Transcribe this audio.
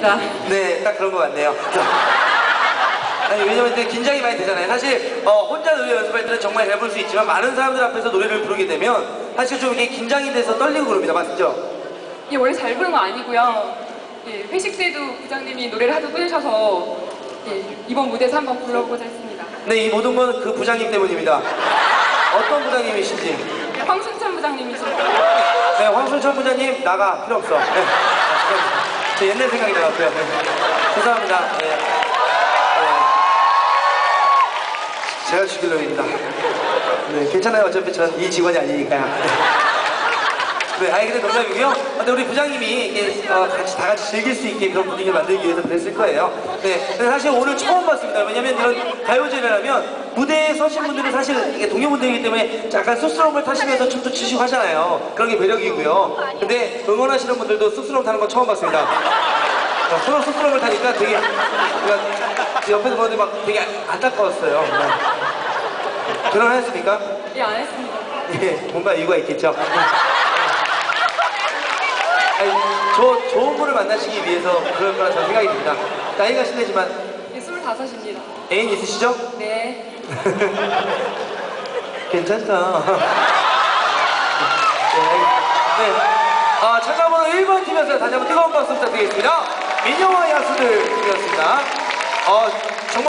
있습니다. 네, 딱 그런 것 같네요. 자. 아니, 왜냐면 이제 긴장이 많이 되잖아요. 사실, 어, 혼자 노래 연습할 때는 정말 잘 부를 수 있지만, 많은 사람들 앞에서 노래를 부르게 되면, 사실 좀 이게 긴장이 돼서 떨리고 그럽니다. 맞죠? 예, 원래 잘 부른 거 아니고요. 예, 회식 때도 부장님이 노래를 하도 끊으셔서 예, 이번 무대에서 한번 불러보고자 했습니다. 네, 이 모든 건 그 부장님 때문입니다. 어떤 부장님이신지. 예, 황순찬 부장님이시죠. 네, 황순천 부장님, 나가. 필요 없어. 네. 저 옛날 생각이 나갔고요. 네. 죄송합니다. 네. 네. 제가 죽일 놈입니다. 네, 괜찮아요. 어차피 전 이 직원이 아니니까요. 네. 네, 아니 근데 농담이고요. 아, 근데 우리 부장님이 이게 어, 같이 다 같이 즐길 수 있게 그런 분위기를 만들기 위해서 그랬을 거예요. 네, 근데 사실 오늘 처음 봤습니다. 왜냐면 이런 가요제를 하면 무대에 서신 분들은 사실 이게 동료 분들이기 때문에 약간 쑥스러움을 타시면서 춤도 추시고 하잖아요. 그런 게 매력이고요. 근데 응원하시는 분들도 쑥스러움 타는 건 처음 봤습니다. 어, 서로 쑥스러움을 타니까 되게 그러니까 옆에서 보는데 막 되게 안타까웠어요. 네. 결혼하셨습니까? 예, 안 했습니다. 예, 뭔가 이유가 있겠죠. 아니, 저, 좋은 분을 만나시기 위해서 그럴 거라 저는 생각이 듭니다. 나이가 실례지만 예, 25입니다. 애인 있으시죠? 네. 괜찮다. 네. 네. 아, 참가번호 1번 팀이었어요. 다시 한번 뜨거운 박수 부탁드리겠습니다. 민영화 야수들 팀이었습니다. 어, 정말